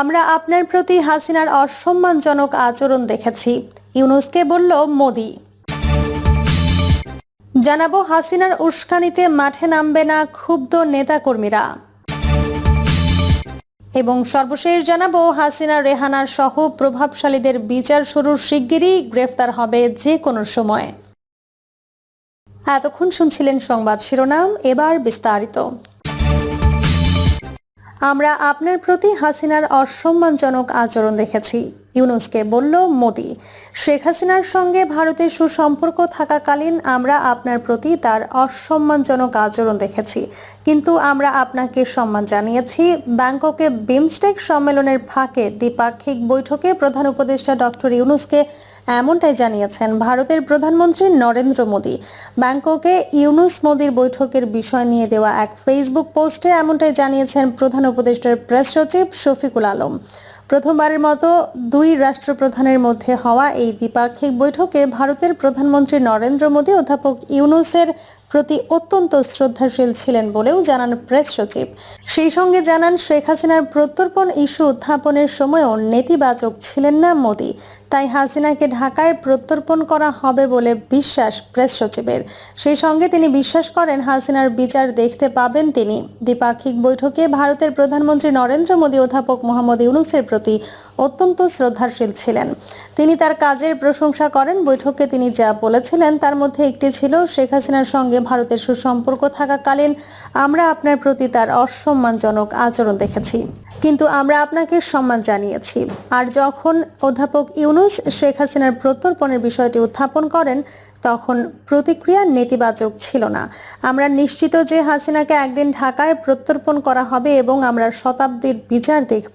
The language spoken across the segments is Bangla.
আমরা আপনার প্রতি হাসিনার অসম্মানজনক আচরণ দেখেছি। ইউনুসকে বলল মোদি। জানাব হাসিনার উস্কানিতে মাঠে নামবে না ক্ষুব্ধ নেতাকর্মীরা। এবং সর্বশেষ জানাব হাসিনা, রেহানার সহ প্রভাবশালীদের বিচার শুরুর শিগগিরই, গ্রেফতার হবে যে কোনো সময়। এতক্ষণ শুনছিলেন সংবাদ শিরোনাম, এবার বিস্তারিত। আমরা আপনার প্রতি হাসিনার অসম্মানজনক আচরণ দেখেছি, ইউনুসকে বলল মোদি। শেখ হাসিনার সঙ্গে ভারতের সুসম্পর্ক থাকাকালীন আমরা আপনার প্রতি তার অসম্মানজনক আচরণ দেখেছি, কিন্তু আমরা আপনাকে সম্মান জানিয়েছি। ব্যাংককে বিমস্টেক সম্মেলনের ফাঁকে দ্বিপাক্ষিক বৈঠকে প্রধান উপদেষ্টা ডক্টর ইউনুসকে এমনটাই জানিয়েছেন ভারতের প্রধানমন্ত্রী নরেন্দ্র মোদী। ব্যাংককে ইউনুস মোদীর বৈঠকের বিষয় নিয়ে দেওয়া এক ফেসবুক পোস্টে এমনটাই জানিয়েছেন প্রধান উপদেষ্টার প্রেস সচিব শফিকুল আলম। প্রথমবারের মতো দুই রাষ্ট্রপ্রধানের মধ্যে হওয়া এই দ্বিপাক্ষিক বৈঠকে ভারতের প্রধানমন্ত্রী নরেন্দ্র মোদী অধ্যাপক ইউনুসের প্রতি অত্যন্ত শ্রদ্ধাশীল ছিলেন বলেও জানান প্রেস সচিব। সেই সঙ্গে জানান, শেখ হাসিনার প্রত্যর্পণ ইস্যু উত্থাপনের সময়ও নেতিবাচক ছিলেন না মোদী। তাই হাসিনাকে ঢাকায় প্রত্যর্পণ করা হবে বলে বিশ্বাস প্রেস সচিবের। সেই সঙ্গে তিনি বিশ্বাস করেন, হাসিনার বিচার দেখতে পাবেন তিনি। দ্বিপাক্ষিক বৈঠকে ভারতের প্রধানমন্ত্রী নরেন্দ্র মোদী অধ্যাপক মোহাম্মদ ইউনুসের প্রতি অত্যন্ত শ্রদ্ধাশীল ছিলেন। তিনি তার কাজের প্রশংসা করেন। বৈঠকে তিনি যা বলেছিলেন তার মধ্যে একটি ছিল, শেখ হাসিনার সঙ্গে ভারতের সুসম্পর্ক থাকাকালীন আমরা আপনার প্রতি তার অসম্মানজনক আচরণ দেখেছি। কিন্তু আমরা আপনাকে সম্মান জানিয়েছি। আর যখন অধ্যাপক ইউনুস শেখ হাসিনার প্রত্যর্পণের বিষয়টি উত্থাপন করেন তখন প্রতিক্রিয়া নেতিবাচক ছিল না। আমরা নিশ্চিত যে হাসিনাকে একদিন ঢাকায় প্রত্যর্পণ করা হবে এবং আমরা শতাব্দীর বিচার দেখব।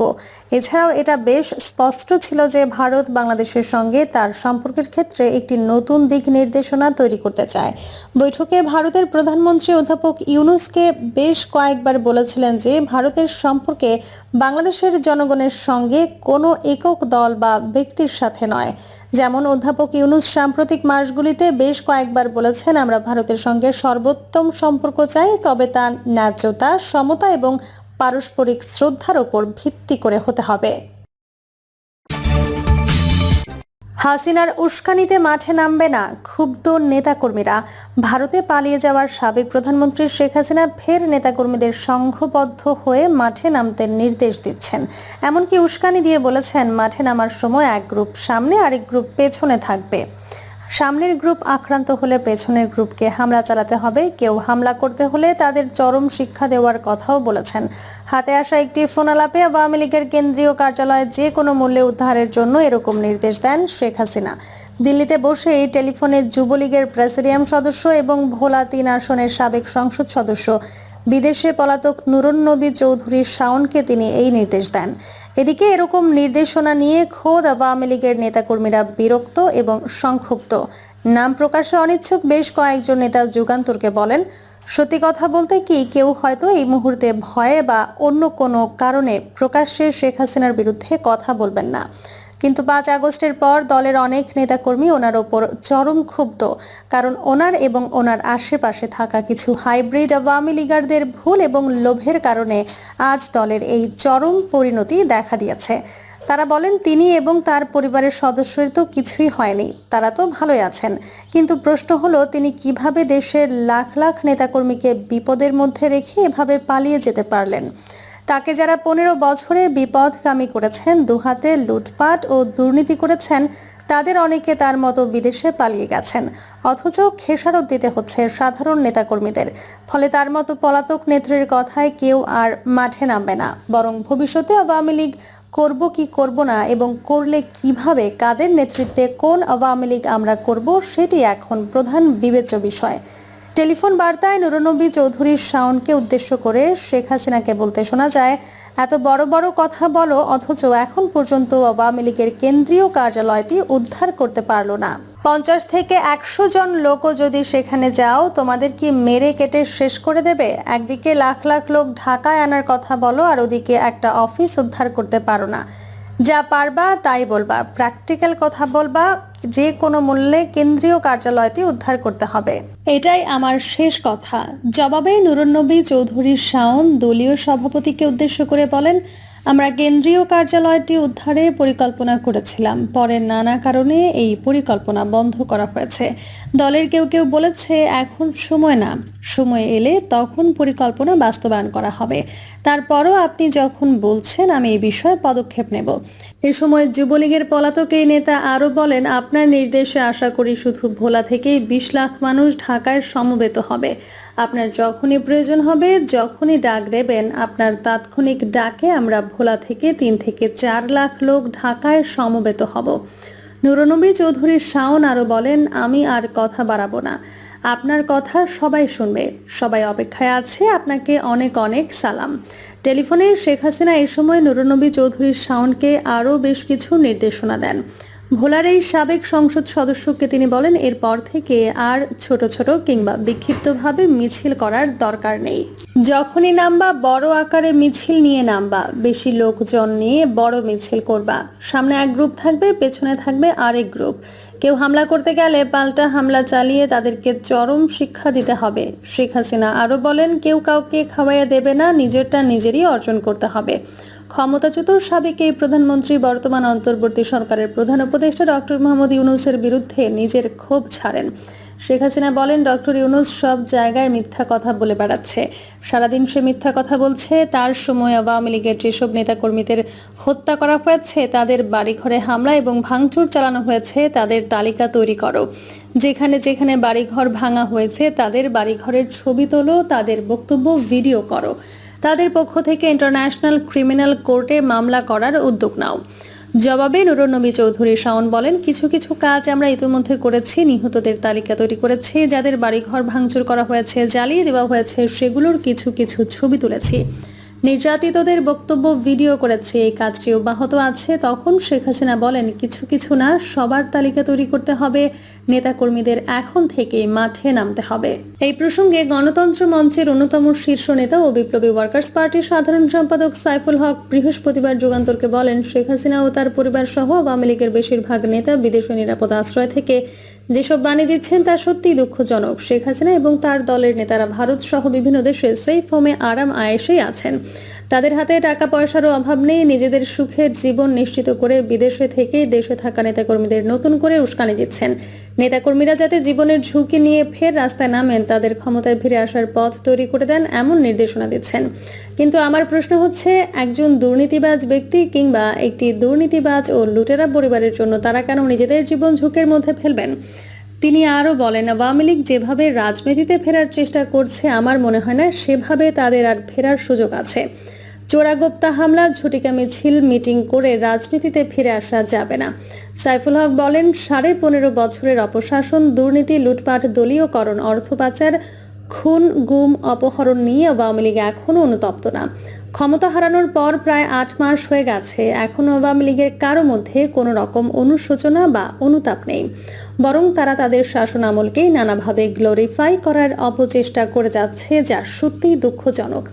এছাড়াও এটা বেশ স্পষ্ট ছিল যে ভারত বাংলাদেশের সঙ্গে তার সম্পর্কের ক্ষেত্রে একটি নতুন দিক নির্দেশনা তৈরি করতে চায়। বৈঠকে ভারতের প্রধানমন্ত্রী অধ্যাপক ইউনুসকে বেশ কয়েকবার বলেছিলেন যে ভারতের সম্পর্কে বাংলাদেশের জনগণের সঙ্গে কোনো একক দল বা ব্যক্তির সাথে নয়। যেমন অধ্যাপক ইউনুস সাম্প্রতিক মাসগুলিতে বেশ কয়েকবার বলেছেন, আমরা ভারতের সঙ্গে সর্বোত্তম সম্পর্ক চাই, তবে তা ন্যায্যতা, সমতা এবং পারস্পরিক শ্রদ্ধার ওপর ভিত্তি করে হতে হবে। হাসিনার উস্কানিতে মাঠে নামবে না ক্ষুব্ধ নেতাকর্মীরা। ভারতে পালিয়ে যাওয়ার সাবেক প্রধানমন্ত্রী শেখ হাসিনা ফের নেতাকর্মীদের সংঘবদ্ধ হয়ে মাঠে নামতে নির্দেশ দিচ্ছেন। এমনকি উস্কানি দিয়ে বলেছেন, মাঠে নামার সময় এক গ্রুপ সামনে, আরেক গ্রুপ পেছনে থাকবে। সামনের গ্রুপ আক্রান্ত হলে পেছনের গ্রুপকে হামলা চালাতে হবে। কেউ হামলা করতে হলে তাদের চরম শিক্ষা দেওয়ার কথাও বলেছেন। হাতে আসা একটি ফোনালাপে আওয়ামী লীগের কেন্দ্রীয় কার্যালয়ে যে কোনো মূল্যে উদ্ধারের জন্য এরকম নির্দেশ দেন শেখ হাসিনা। দিল্লিতে বসে এই টেলিফোনে যুবলীগের প্রেসিডিয়াম সদস্য এবং ভোলা তিন আসনের সাবেক সংসদ সদস্য বিদেশে পলাতক নুরুন্নবী চৌধুরীর শাওনকে তিনি এই নির্দেশ দেন। এদিকে এরকম নির্দেশনা নিয়ে খোদ আওয়ামী লীগের নেতাকর্মীরা বিরক্ত এবং সংক্ষুব্ধ। নাম প্রকাশে অনিচ্ছুক বেশ কয়েকজন নেতা যুগান্তরকে বলেন, সত্যি কথা বলতে কি, কেউ হয়তো এই মুহূর্তে ভয়ে বা অন্য কোনো কারণে প্রকাশ্যে শেখ হাসিনার বিরুদ্ধে কথা বলবেন না। কিন্তু পাঁচ আগস্টের পর দলের অনেক নেতাকর্মী ওনার ওপর চরম ক্ষুব্ধ। কারণ ওনার এবং ওনার আশেপাশে থাকা কিছু হাইব্রিড আওয়ামী লীগারদের ভুল এবং লোভের কারণে আজ দলের এই চরম পরিণতি দেখা দিয়েছে। তারা বলেন, তিনি এবং তার পরিবারের সদস্যের তো কিছুই হয়নি, তারা তো ভালোই আছেন। কিন্তু প্রশ্ন হলো, তিনি কীভাবে দেশের লাখ লাখ নেতাকর্মীকে বিপদের মধ্যে রেখে এভাবে পালিয়ে যেতে পারলেন? তাকে যারা পনেরো বছরে বিপদগামী করেছেন, দুহাতে লুটপাট ও দুর্নীতি করেছেন, তাদের অনেকে তার মতো বিদেশে পালিয়ে গেছেন। অথচ খেসারত দিতে হচ্ছে সাধারণ নেতাকর্মীদের। ফলে তার মতো পলাতক নেত্রীর কথায় কেউ আর মাঠে নামবে না। বরং ভবিষ্যতে আওয়ামী লীগ করব কি করব না এবং করলে কীভাবে, কাদের নেতৃত্বে কোন আওয়ামী লীগ আমরা করব, সেটি এখন প্রধান বিবেচ্য বিষয়। টেলিফোন বার্তায় নুরনবী চৌধুরীর শাওনকে উদ্দেশ্য করে শেখ হাসিনাকে বলতে শোনা যায়, এত বড় বড় কথা বলো, অথচ এখন পর্যন্ত আওয়ামী লীগের কেন্দ্রীয় কার্যালয়টি উদ্ধার করতে পারল না। পঞ্চাশ থেকে একশো জন লোকও যদি সেখানে যাও, তোমাদের কি মেরে কেটে শেষ করে দেবে? একদিকে লাখ লাখ লোক ঢাকায় আনার কথা বলো, আর ওদিকে একটা অফিস উদ্ধার করতে পারো না। যা পারবা তাই বলবা, প্র্যাকটিক্যাল কথা বলবা যে কোনো মূল্যে কেন্দ্রীয় কার্যালয়টি উদ্ধার করতে হবে। এটাই আমার শেষ কথা। জবাবে নুরুন্নবী চৌধুরী শাওন দলীয় সভাপতিকে উদ্দেশ্য করে বলেন, আমরা কেন্দ্রীয় কার্যালয়টি উদ্ধারে পরিকল্পনা করেছিলাম। পরে নানা কারণে এই পরিকল্পনা বন্ধ করা হয়েছে। দলের কেউ কেউ বলেছে, এখন সময় না। সময় এলে তখন পরিকল্পনা বাস্তবায়ন করা হবে। তারপরও আপনি যখন বলছেন, আমি এই বিষয়ে পদক্ষেপ নেব। এ সময় যুবলীগের পলাতক এই নেতা আরও বলেন, আপনার নির্দেশে আশা করি শুধু ভোলা থেকেই বিশ লাখ মানুষ ঢাকায় সমবেত হবে। আপনার যখনই প্রয়োজন হবে, যখনই ডাক দেবেন, আপনার তাৎক্ষণিক ডাকে আমরা ভোলা থেকে তিন থেকে চার লাখ লোক ঢাকায় সমবেত হব। নুরনবী চৌধুরী শাওন আরও বলেন, আমি আর কথা বাড়াবো না। আপনার কথা সবাই শুনবে। সবাই অপেক্ষায় আছে। আপনাকে অনেক অনেক সালাম। টেলিফোনে শেখ হাসিনা এই সময় নুরনবী চৌধুরীর শাওনকে আরও বেশ কিছু নির্দেশনা দেন। ভোলার এই সাবেক সংসদ সদস্যকে তিনি বলেন, এরপর থেকে আর ছোট ছোট কিংবা বিক্ষিপ্তভাবে মিছিল করার দরকার নেই। যখনই নামবা, বড় আকারে মিছিল নিয়ে নামবা। বেশি লোকজন নিয়ে বড় মিছিল করবা। সামনে এক গ্রুপ থাকবে, পেছনে থাকবে আরেক গ্রুপ। কেউ হামলা করতে গেলে পাল্টা হামলা চালিয়ে তাদেরকে চরম শিক্ষা দিতে হবে। শেখ হাসিনা আরও বলেন, কেউ কাউকে খাওয়াইয়া দেবে না, নিজেরটা নিজেরই অর্জন করতে হবে। ক্ষমতাচ্যুত সাবেক এই প্রধানমন্ত্রী বর্তমান অন্তর্বর্তী সরকারের প্রধান উপদেষ্টা ডক্টর মোহাম্মদ ইউনুসের বিরুদ্ধে নিজের ক্ষোভ ছাড়েন। শেখ হাসিনা বলেন, ডক্টর ইউনুস সব জায়গায় মিথ্যা কথা বলে বেড়াচ্ছে। সারাদিন সে মিথ্যা কথা বলছে, তার সময় আওয়ামী লীগের যেসব নেতাকর্মীদের হত্যা করা হয়েছে, তাদের বাড়িঘরে হামলা এবং ভাঙচুর চালানো হয়েছে, তাদের তালিকা তৈরি করো। যেখানে যেখানে বাড়িঘর ভাঙা হয়েছে, তাদের বাড়িঘরের ছবি তোলো, তাদের বক্তব্য ভিডিও করো। তাদের পক্ষ থেকে ইন্টারন্যাশনাল ক্রিমিনাল কোর্টে মামলা করার উদ্যোগ নাও। জবাবে নুরনবী চৌধুরী শাওন বলেন, কিছু কিছু কাজ আমরা ইতিমধ্যে করেছি, নিহতদের তালিকা তৈরি করেছি, যাদের বাড়িঘর ভাঙচুর করা হয়েছে, জ্বালিয়ে দেওয়া হয়েছে, সেগুলোর কিছু কিছু ছবি তুলেছি। নির্যাতিতদের বক্তব্য ভিডিও করেছে। এই কাজটি অব্যাহত আছে। তখন শেখ হাসিনা বলেন, কিছু কিছু না, সবার তালিকা তৈরি করতে হবে। নেতাকর্মীদের এখন থেকে মাঠে নামতে হবে। এই প্রসঙ্গে গণতন্ত্র মঞ্চের অন্যতম শীর্ষ নেতা ও বিপ্লবী ওয়ার্কার্স পার্টির সাধারণ সম্পাদক সাইফুল হক বৃহস্পতিবার যুগান্তরকে বলেন, শেখ হাসিনা ও তার পরিবার সহ আওয়ামী লীগের বেশিরভাগ নেতা বিদেশে নিরাপদ আশ্রয় থেকে যেসব বাণী দিচ্ছেন তা সত্যিই দুঃখজনক। শেখ হাসিনা এবং তার দলের নেতারা ভারত সহ বিভিন্ন দেশে সেফ হোমে আরাম আয়েসেই আছেন। তাদের হাতে টাকা পয়সারও অভাব নেই। নিজেদের সুখের জীবন নিশ্চিত করে বিদেশে থেকে দেশে থাকা নেতাকর্মীদের নতুন করে উস্কানি দিচ্ছেন। নেতাকর্মীরা যাতে জীবনের ঝুঁকি নিয়ে ফের রাস্তায় নামেন, তাদের ক্ষমতায় ফিরে আসার পথ তৈরি করে দেন এমন নির্দেশনা দিচ্ছেন। কিন্তু আমার প্রশ্ন হচ্ছে, একজন দুর্নীতিবাজ ব্যক্তি কিংবা একটি দুর্নীতিবাজ ও লুটেরা পরিবারের জন্য তারা কেন নিজেদের জীবন ঝুঁকির মধ্যে ফেলবেন? তিনি আরও বলেন, আওয়ামী লীগ যেভাবে রাজনীতিতে ফেরার চেষ্টা করছে, আমার মনে হয় না, সেভাবে তাদের আর ফেরার সুযোগ আছে। চোরাগোপ্তা হামলা, ঝটিকা মিছিল, মিটিং করে রাজনীতিতে ফিরে আসা যাবে না। সাইফুল হক বলেন, সাড়ে পনেরো বছরের অপশাসন, দুর্নীতি, লুটপাট, দলীয়করণ, অর্থ পাচার, খুন, গুম, অপহরণ নিয়ে আওয়ামী লীগ এখনও অনুতপ্ত না। ক্ষমতা হারানোর পর প্রায় আট মাস হয়ে গেছে, এখনও আওয়ামী লীগের কারও মধ্যে কোনো রকম অনুশোচনা বা অনুতাপ নেই। বরং তারা তাদের শাসন আমলকেই নানাভাবে গ্লোরিফাই করার অপচেষ্টা করে যাচ্ছে, যা সত্যিই দুঃখজনক।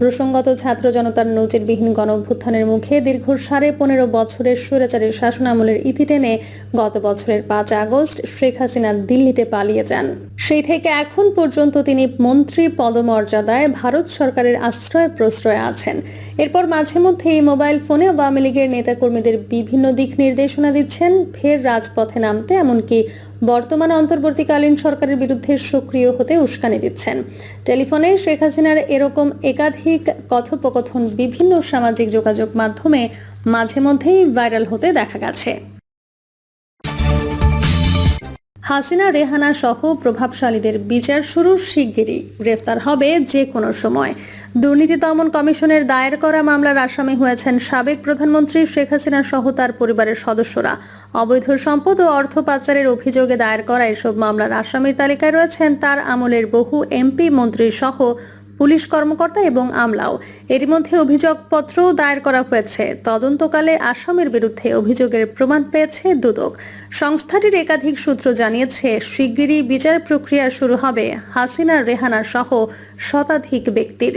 প্রসঙ্গত, ছাত্র জনতার নজিরবিহীন গণভ্যুত্থানের মুখে দীর্ঘ সাড়ে পনেরো বছরের স্বৈরাচারের শাসনামলের ইতি টেনে গত বছরের পাঁচ আগস্ট শেখ হাসিনা দিল্লিতে পালিয়ে যান। সেই থেকে এখন পর্যন্ত তিনি মন্ত্রী পদমর্যাদায় ভারত সরকারের আশ্রয় প্রশ্রয়ে আছেন। এরপর মাঝে মধ্যে এই মোবাইল ফোনে আওয়ামী লীগের নেতাকর্মীদের বিভিন্ন দিক নির্দেশনা দিচ্ছেন, ফের রাজপথে নামতে এমনকি বর্তমান অন্তর্বর্তীকালীন সরকারের বিরুদ্ধে সক্রিয় হতে উস্কানি দিচ্ছেন। টেলিফোনে শেখ হাসিনার এরকম একাধিক কথোপকথন, বিভিন্ন সামাজিক যোগাযোগ মাধ্যমে মাঝে মধ্যেই ভাইরাল হতে দেখা গেছে। হাসিনা, রেহানা সহ প্রভাবশালীদের বিচার শুরু শিগগিরই। গ্রেফতার হবে যে কোনো সময়। দুর্নীতি দমন কমিশনের দায়ের করা মামলার আসামি হয়েছেন সাবেক প্রধানমন্ত্রী শেখ হাসিনা সহ তার পরিবারের সদস্যরা। অবৈধ সম্পদ ও অর্থ পাচারের অভিযোগে দায়ের করা এসব মামলার আসামির তালিকায় রয়েছেন তার আমলের বহু এমপি, মন্ত্রী সহ পুলিশ কর্মকর্তা এবং আমলাও। এর মধ্যে অভিযোগপত্রও দায়ের করা হয়েছে। তদন্তকালে আসামের বিরুদ্ধে অভিযোগের প্রমাণ পেয়েছে দুদক। সংস্থাটির একাধিক সূত্র জানিয়েছে, শিগগিরই বিচার প্রক্রিয়া শুরু হবে হাসিনা রেহানা সহ শতাধিক ব্যক্তির।